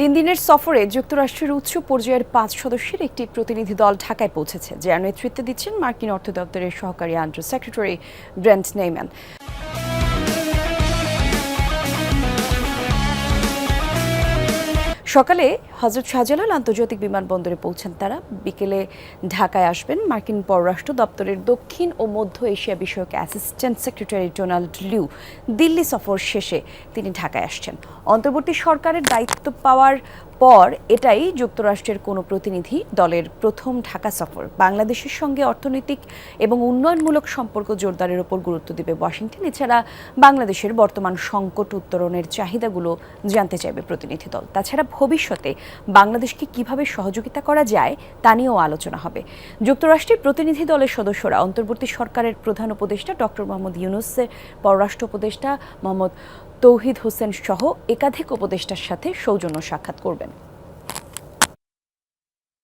তিন দিনের সফরে যুক্তরাষ্ট্রের উচ্চ পর্যায়ের পাঁচ সদস্যের একটি প্রতিনিধি দল ঢাকায় পৌঁছেছে, যার নেতৃত্বে দিচ্ছেন মার্কিন অর্থ দপ্তরের সহকারী আন্ডার সেক্রেটারি ব্রেন্ট নেইম্যান। সকালে হজরত শাহজালাল আন্তর্জাতিক বিমানবন্দরে পৌঁছান তারা। বিকেলে ঢাকায় আসবেন মার্কিন পররাষ্ট্র দপ্তরের দক্ষিণ ও মধ্য এশিয়া বিষয়ক assistant secretary Donald Lu. Delhi সফর শেষে তিনি ঢাকায় আসছেন। অন্তর্বর্তী সরকারের দায়িত্ব পাওয়ার পর এটাই যুক্তরাষ্ট্রের কোনো প্রতিনিধি দলের প্রথম ঢাকা সফর। বাংলাদেশের সঙ্গে অর্থনৈতিক এবং উন্নয়নমূলক সম্পর্ক জোরদারের ওপর গুরুত্ব দেবে ওয়াশিংটন। এছাড়া বাংলাদেশের বর্তমান সংকট উত্তরণের চাহিদাগুলো জানতে চাইবে প্রতিনিধি দল। তাছাড়া ভবিষ্যতে বাংলাদেশকে কীভাবে সহযোগিতা করা যায় তা নিয়েও আলোচনা হবে। যুক্তরাষ্ট্রের প্রতিনিধি দলের সদস্যরা অন্তর্বর্তী সরকারের প্রধান উপদেষ্টা ডক্টর মোহাম্মদ ইউনুসের পররাষ্ট্র উপদেষ্টা মোহাম্মদ তৌহিদ হোসেন সহ একাধিক উপদেষ্টার সাথে সৌজন্য সাক্ষাৎ করবেন।